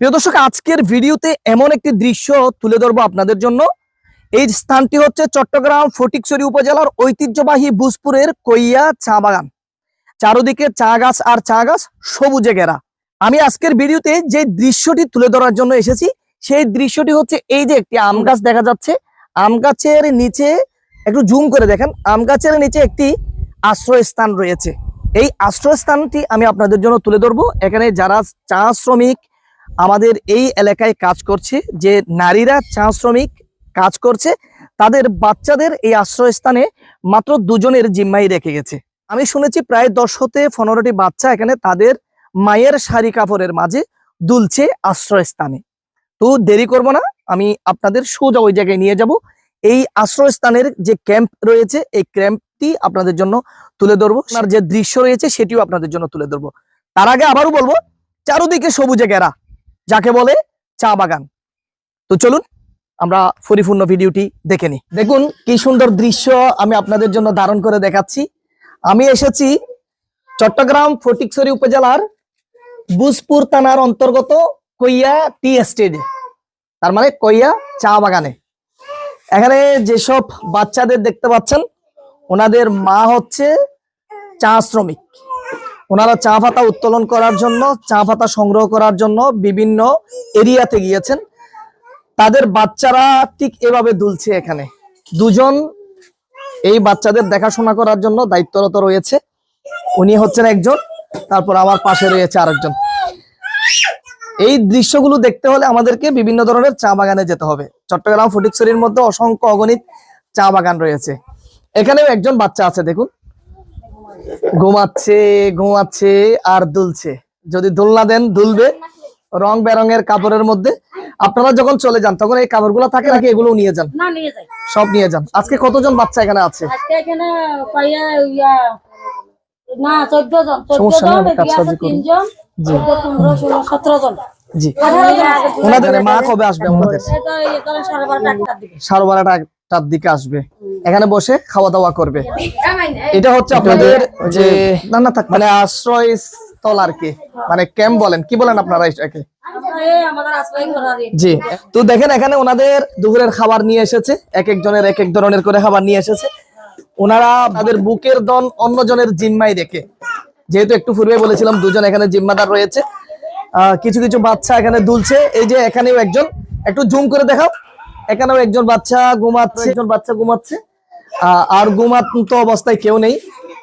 প্রিয় দর্শক, আজকের ভিডিওতে এমন একটি দৃশ্য তুলে ধরবো আপনাদের জন্য। এই স্থানটি হচ্ছে চট্টগ্রাম ফটিকছড়ি উপজেলার ঐতিহ্যবাহী ভুজপুরের কইয়া চা বাগান। চারোদিকে চা গাছ আর চা গাছ সবুজে ঘেরা। আমি আজকের ভিডিওতে যে দৃশ্যটি তুলে ধরার জন্য এসেছি, সেই দৃশ্যটি হচ্ছে এই যে একটি আম গাছ দেখা যাচ্ছে। আম গাছের নিচে একটু জুম করে দেখেন, আম গাছের নিচে একটি আশ্রয়স্থান রয়েছে। এই আশ্রয়স্থানটি আমি আপনাদের জন্য তুলে ধরবো। এখানে যারা চা শ্রমিক আমাদের এই এলাকায় কাজ করছে, যে নারীরা চা শ্রমিক কাজ করছে, তাদের বাচ্চাদের এই আশ্রয়স্থানে মাত্র দুজনের জিম্মাই রেখে গেছে। আমি শুনেছি প্রায় দশ হতে পনেরোটি বাচ্চা এখানে তাদের মায়ের শাড়ি কাপড়ের মাঝে দুলছে আশ্রয়স্থানে। তো দেরি করব না, আমি আপনাদের সোজা ওই জায়গায় নিয়ে যাব। এই আশ্রয়স্থানের যে ক্যাম্প রয়েছে, এই ক্যাম্পটি আপনাদের জন্য তুলে ধরবো। আর যে দৃশ্য রয়েছে, সেটিও আপনাদের জন্য তুলে ধরবো। তার আগে আবারও বলব, চারোদিকে সবুজে ঘেরা। যাকে বলে চা বাগান। তো চলুন, আমরা পরিপূর্ণ ভিডিওটি দেখে নিই। দেখুন, কি সুন্দর দৃশ্য আমি আপনাদের জন্য ধারণ করে দেখাচ্ছি। আমি এসেছি চট্টগ্রাম ফটিকছড়ি উপজেলার বুজপুর থানার অন্তর্গত কইয়া টি এস্টেটে, তার মানে কইয়া চা বাগানে। এখানে যেসব বাচ্চাদের দেখতে পাচ্ছেন, ওনাদের মা হচ্ছে চা শ্রমিক। ওনারা চা পাতা উত্তোলন করার জন্য, চা পাতা সংগ্রহ করার জন্য বিভিন্ন এরিয়াতে গিয়েছেন। তাদের বাচ্চারা ঠিক এভাবে দুলছে এখানে। দুজন এই বাচ্চাদের দেখাশোনা করার জন্য দায়িত্বরত রয়েছে। উনি হচ্ছেন একজন, তারপর আমার পাশে রয়েছে আরেকজন। এই দৃশ্যগুলো দেখতে হলে আমাদেরকে বিভিন্ন ধরনের চা বাগানে যেতে হবে। চট্টগ্রাম ফটিকছড়ির মধ্যে অসংখ্য অগণিত চা বাগান রয়েছে। এখানেও একজন বাচ্চা আছে, দেখুন। ঘুমাচ্ছে ঘুমাচ্ছে আর দুলছে। যদি দোলনা দেন দুলবে রং বেরঙের কাপড়ের মধ্যে। আপনারা যখন চলে যান তখন এই কাপড়গুলো থাকে নাকি এগুলো নিয়ে যান? সব নিয়ে যান। আজকে কতজন বাচ্চা এখানে আছে? সাড়ে বারোটার দিকে আসবে। এখানে বসে খাওয়া দাওয়া করবে। এটা হচ্ছে আপনাদের যে না না থাক মানে আশ্রয় স্থল আর কি। মানে ক্যাম্প বলেন কি বলেন আপনারা এটাকে। জি। তো দেখেন এখানে ওনাদের দুপুরের খাবার নিয়ে এসেছে এক একজনের এক এক ধরনের করে খাবার নিয়ে এসেছে। ওনারা তাদের বুকের দন অন্য জনের জিম্মাই রেখে যেহেতু একটু পূর্বে বলেছিলাম দুজন এখানে জিম্মাদার রয়েছে। আহ, কিছু কিছু বাচ্চা এখানে দুলছে। এই যে এখানেও একজন একটু জুম করে দেখাও। এখানেও একজন বাচ্চা ঘুমাচ্ছে একজন বাচ্চা ঘুমাচ্ছে। আর ঘুমান্ত অবস্থায় কেউ নেই।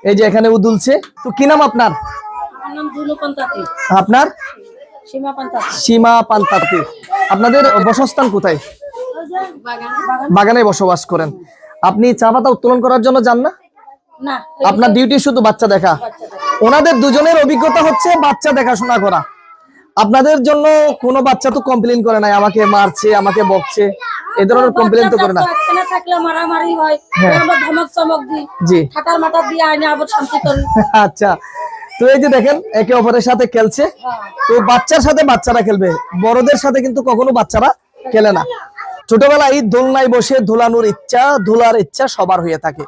এই যে এখানেও দুলছে। তো কি নাম আপনার? আপনার? সীমা পন্তাতি। পান্তার্তি আপনাদের বসস্থান কোথায়? বাগানে। বসবাস করেন। আপনি চা পাতা উত্তোলন করার জন্য যান না? আপনার ডিউটি শুধু বাচ্চা দেখা। ওনাদের দুজনের অভিজ্ঞতা হচ্ছে বাচ্চা দেখাশোনা করা। আপনাদের জন্য কোনো বাচ্চা তো কমপ্লেন করে নাই আমাকে মারছে আমাকে বকছে। এ ধরনের কমপ্লেন তো করে না। থাকলে মারামারি হয় হ্যাঁ। আমরা ধমক চমক দিই জি। ঠাটার মাটার দিয়ে আইনে আবার শান্তি করি। আচ্ছা। তো এই যে দেখেন একে অপরের সাথে খেলছে। তো বাচ্চার সাথে বাচ্চারা খেলবে। বড়দের সাথে কিন্তু কখনো বাচ্চারা খেলে না। ছোটবেলায় দোলনায় বসে ধুলানোর ইচ্ছা ধুলার ইচ্ছা সবার হয়ে থাকে।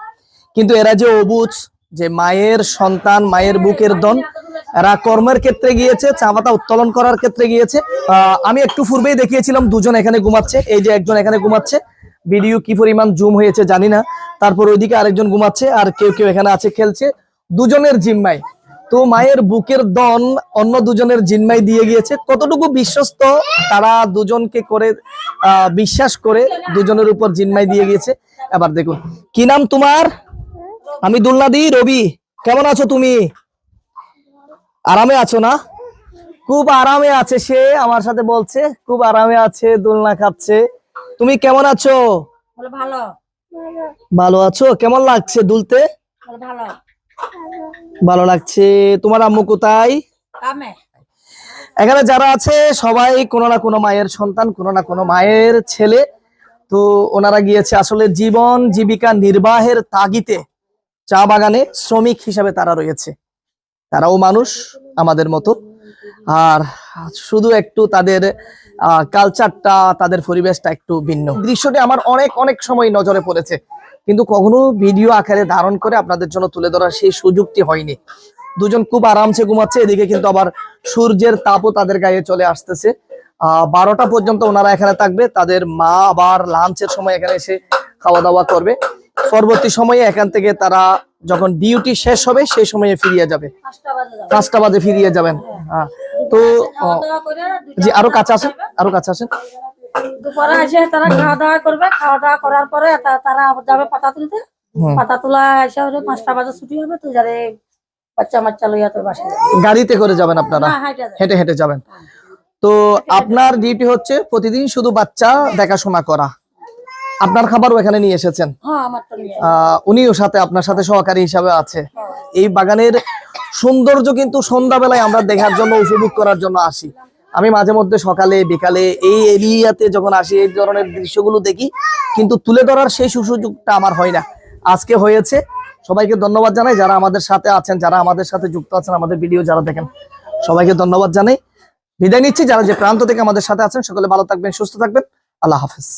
কিন্তু এরা যে অবুজ যে মায়ের সন্তান মায়ের বুকের দন এরা কর্মের ক্ষেত্রে গিয়েছে চা পাতা উত্তোলন করার ক্ষেত্রে গিয়েছে। আমি একটু পূর্বেই দেখিয়েছিলাম, দুজন এখানে ঘুমাচ্ছে। এই যে একজন এখানে ঘুমাচ্ছে। ভিডিও কি পরিমাণ জুম হয়েছে জানি না। তারপর ওইদিকে আরেকজন ঘুমাচ্ছে আর কেউ কেউ এখানে আছে, খেলছে। দুজনের জিম্মায়। তো মায়ের বুকের দন অন্য দুজনের জিম্মাই দিয়ে গিয়েছে। কতটুকু বিশ্বস্ত তারা দুজনকে করে বিশ্বাস করে দুজনের উপর জিম্মাই দিয়ে গিয়েছে। এবার দেখুন। কি নাম তোমার? আমি দুলনাদি, রবি। কেমন আছো তুমি? আরামে আছো না? খুব আরামে আছে সে আমার সাথে বলছে খুব আরামে আছে দোলনা খাচ্ছে। তুমি কেমন আছো? ভালো। ভালো আছো? কেমন লাগছে দুলতে? ভালো লাগছে। তোমার আম্মু কোথায়? এখানে যারা আছে সবাই কোনো না কোনো মায়ের সন্তান কোনো না কোনো মায়ের ছেলে। তো ওনারা গিয়েছে আসলে জীবন জীবিকা নির্বাহের তাগিতে চা বাগানে শ্রমিক হিসাবে তারা রয়েছে। তারাও মানুষ আমাদের মতো। আর শুধু একটু তাদের কালচারটা তাদের পরিবেশটা একটু ভিন্ন। দৃশ্যটি আমার অনেক অনেক সময় নজরে পড়েছে। কিন্তু কখনো ভিডিও আকারে ধারণ করে আপনাদের জন্য তুলে ধরার সেই সুযোগটি হয়নি। দুজন খুব আরামসে ঘুমাচ্ছে, এদিকে কিন্তু আবার সূর্যের তাপও তাদের গায়ে চলে আসতেছে। আহ বারোটা পর্যন্ত ওনারা এখানে থাকবে, তাদের মা আবার লাঞ্চের সময় এখানে এসে খাওয়া দাওয়া করবে। পরবর্তী সময়ে এখান থেকে তারা যখন ডিউটি শেষ হবে সেই সময়ে ফিরিয়ে যাবে। পাঁচটা বাজে ফিরিয়ে যাবেন। হ্যাঁ। তো জি আরও কাছে আসেন আরও কাছে আসেন। দুপুরে এসে তারা খাওয়া দাওয়া করবে। খাওয়া দাওয়া করার পরে তারা যাবে পাতা তুলতে। পাতা তোলা এসে হলে পাঁচটা বাজে ছুটি হবে যারে বাচ্চা মাচ্চা লইয়া তোর বাসায় গাড়িতে করে যাবেন আপনারা? হেঁটে হেঁটে যাবেন। তো আপনার ডিউটি হচ্ছে প্রতিদিন শুধু বাচ্চা দেখাশোনা করা। আপনার খাবারও এখানে নিয়ে এসেছেন? হ্যাঁ উনিও সাথে আপনার সাথে সহকারী হিসাবে আছে। এই বাগানের সৌন্দর্য কিন্তু সন্ধ্যাবেলায় আমরা দেখার জন্য উপভোগ করার জন্য আসি। আমি মাঝে মধ্যে সকালে বিকালে এই এরিয়াতে যখন আসি এই ধরনের দৃশ্যগুলো দেখি কিন্তু তুলে ধরার সেই সুযোগটা আমার হয় না। আজকে হয়েছে। সবাইকে ধন্যবাদ জানাই যারা আমাদের সাথে আছেন যারা আমাদের সাথে যুক্ত আছেন আমাদের ভিডিও যারা দেখেন সবাইকে ধন্যবাদ জানাই। বিদায় নিচ্ছি। যারা যে প্রান্ত থেকে আমাদের সাথে আছেন সকলে ভালো থাকবেন সুস্থ থাকবেন। আল্লাহ হাফেজ।